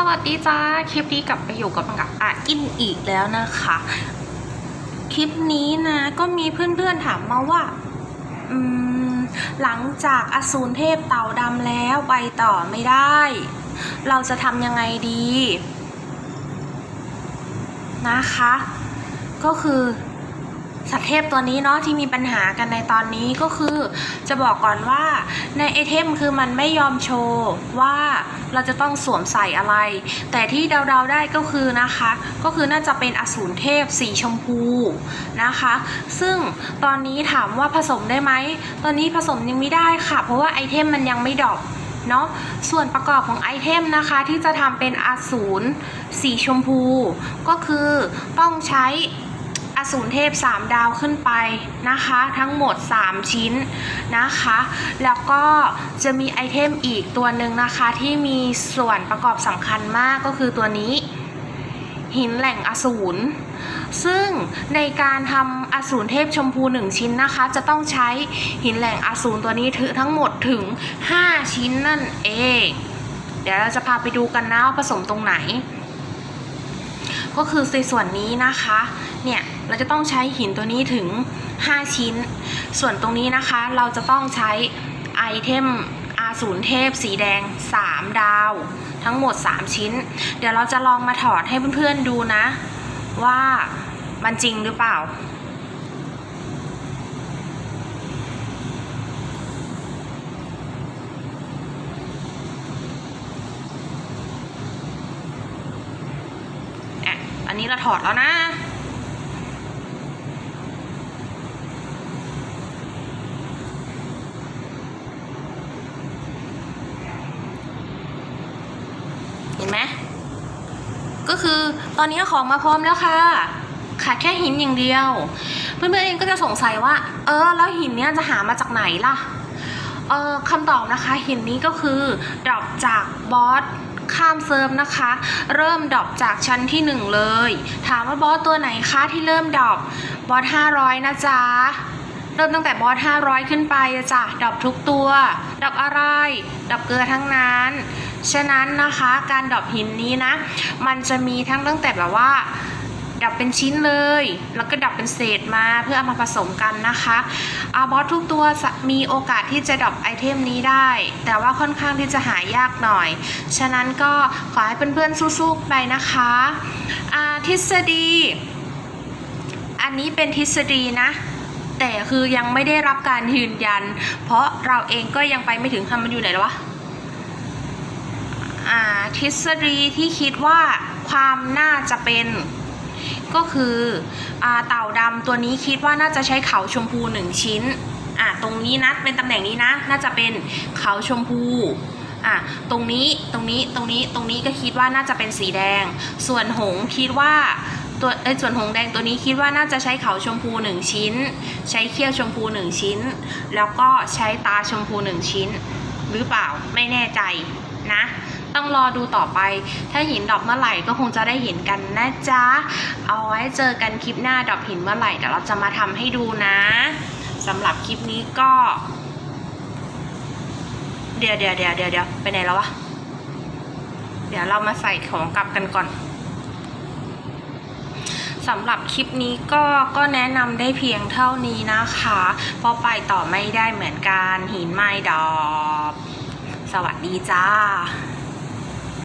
สวัสดีจ้า คลิปนี้กลับไปอยู่กับกับอาอินอีกแล้วนะคะ คลิปนี้นะก็มีเพื่อนๆถามมาว่า อืม หลังจากอสูรเทพเต่าดำแล้วไปต่อไม่ได้ เราจะทำยังไงดี นะคะ ก็คือ สัตว์เทพตัวนี้เนาะที่มีปัญหากันในตอนนี้ก็คือ จะบอกก่อนว่าในไอเทมคือมันไม่ยอมโชว์ว่าเราจะต้องสวมใส่อะไร แต่ที่เดาๆได้ก็คือนะคะ ก็คือน่าจะเป็นอสูรเทพสีชมพูนะคะ ซึ่งตอนนี้ถามว่าผสมได้ไหมตอนนี้ผสมยังไม่ได้ค่ะ เพราะว่าไอเทมมันยังไม่ดรอปเนาะส่วนประกอบของไอเทมนะคะที่จะทำเป็นอสูรสีชมพู ก็คือต้องใช้ อสูรเทพ 3 ดาวขึ้นไปนะคะ ทั้งหมด 3 ชิ้นนะคะ แล้วก็จะมีไอเทมอีกตัวหนึ่งนะคะ ที่มีส่วนประกอบสำคัญมากก็คือตัวนี้ หินแหล่งอสูรซึ่งในการทำอสูรเทพชมพู 1 ชิ้นนะคะ จะต้องใช้หินแหล่งอสูรตัวนี้ถึงทั้งหมดถึง 5 ชิ้นนั่นเอง เดี๋ยวเราจะพาไปดูกันนะว่าผสมตรงไหน ก็คือในส่วนนี้นะคะ เนี่ยเราจะต้องใช้หินตัวนี้ถึง 5 ชิ้น ส่วนตรงนี้นะคะเราจะต้องใช้ไอเทมอาสูรเทพสีแดง 3 ดาว ทั้งหมด 3 ชิ้น เดี๋ยวเราจะลองมาถอดให้เพื่อนๆดูนะ ว่ามันจริงหรือเปล่าอะอันนี้เราถอดแล้วนะ เห็นไหมก็คือตอนนี้ของมาพร้อมแล้วค่ะขาดแค่หินอย่างเดียว เพื่อนๆเองก็จะสงสัยว่า เออ แล้วหินเนี้ยจะหามาจากไหนล่ะเออคำตอบนะคะหินนี้ก็คือดรอปจากบอสข้ามเซิร์ฟนะคะ เริ่มดรอปจากชั้นที่หนึ่งเลย ถามว่าบอสตัวไหนคะที่เริ่มดรอปบอส500 นะจ๊ะเริ่มตั้งแต่บอส500 ขึ้นไปจ้ะดรอปทุกตัวดรอปอะไรดรอปเกลือทั้งนั้น ฉะนั้นนะคะการดรอปหินนี้นะ มันจะมีทั้งตั้งแต่แบบว่าดับเป็นชิ้นเลย แล้วก็ดับเป็นเศษมาเพื่อเอามาผสมกันนะคะอาบอสทุกตัวมีโอกาสที่จะดรอปไอเทมนี้ได้ แต่ว่าค่อนข้างที่จะหายากหน่อย ฉะนั้นก็ขอให้เพื่อนๆสู้ๆไปนะคะอาทฤษฎี อันนี้เป็นทฤษฎีนะ แต่คือยังไม่ได้รับการยืนยัน เพราะเราเองก็ยังไปไม่ถึงทำมันอยู่ไหนแล้ววะ ทฤษฎีที่คิดว่าความน่าจะเป็นก็คืออเต่าดำตัวนี้คิดว่าน่าจะใช้เขาชมพูหนึ่งชิ้นอ่าตรงนี้นะเป็นตำแหน่งนี้นะ น่าจะเป็นเขาชมพูอะตรงนี้ตรงนี้ตรงนี้ตรงนี้ก็คิดว่าน่าจะเป็นสีแดง ส่วนหงคิดว่าตัวไอ้ส่วนหงแดงตัวนี้คิดว่าน่าจะใช้เขาชมพูหนึ่งชิ้น ใช้เขี้ยวชมพูหนึ่งชิ้น แล้วก็ใช้ตาชมพูหนึ่งชิ้น หรือเปล่าไม่แน่ใจนะ ต้องรอดูต่อไป ถ้าหินดรอปเมื่อไหร่ก็คงจะได้เห็นกันนะจ๊ะ เอาไว้เจอกันคลิปหน้าดรอปหินเมื่อไหร่เดี๋ยวเราจะมาทำให้ดูนะสำหรับคลิปนี้ก็ เดี๋ยวเดี๋ยวเดี๋ยวเดี๋ยวเดี๋ยวไปไหนแล้ววะ เดี๋ยวเรามาใส่ของกลับกันก่อนสำหรับคลิปนี้ก็ก็แนะนำได้เพียงเท่านี้นะคะ เพราะไปต่อไม่ได้เหมือนกันหินไม่ดอปสวัสดีจ้า